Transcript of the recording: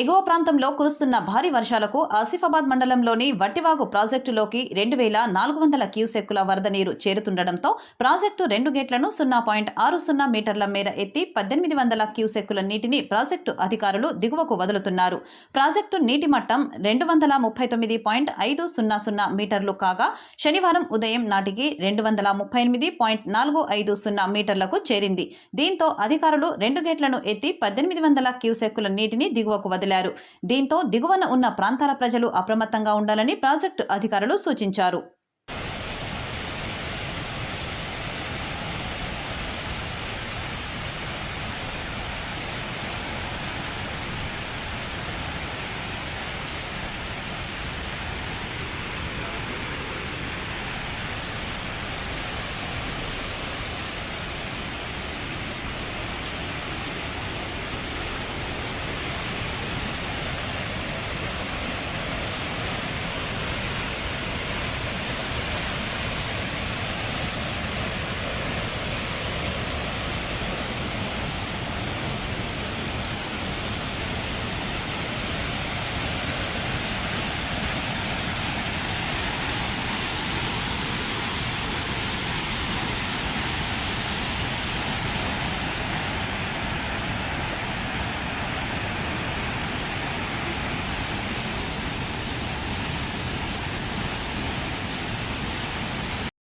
ఎగువ ప్రాంతంలో కురుస్తున్న భారీ వర్షాలకు ఆసిఫాబాద్ మండలంలోని వట్టివాగు ప్రాజెక్టులోకి రెండు వేల నాలుగు వందల క్యూసెక్కుల వరద నీరు చేరుతుండటంతో ప్రాజెక్టు రెండు గేట్లను సున్నా పాయింట్ ఆరు సున్నా మీటర్ల మేర ఎత్తి పద్దెనిమిది వందల క్యూసెక్కుల నీటిని ప్రాజెక్టు అధికారులు దిగువకు వదులుతున్నారు. ప్రాజెక్టు నీటి మట్టం రెండు వందల ముప్పై తొమ్మిది పాయింట్ ఐదు సున్నా సున్నా మీటర్లు కాగా శనివారం ఉదయం నాటికి రెండు వందల ముప్పై ఎనిమిది పాయింట్ నాలుగు ఐదు సున్నా మీటర్లకు చేరింది. దీంతో అధికారులు రెండు గేట్లను ఎత్తి పద్దెనిమిది వందల క్యూసెక్కుల నీటిని దిగువకు కదిలారు దీంతో దిగువన ఉన్న ప్రాంతాల ప్రజలు అప్రమత్తంగా ఉండాలని ప్రాజెక్టు అధికారులు సూచించారు.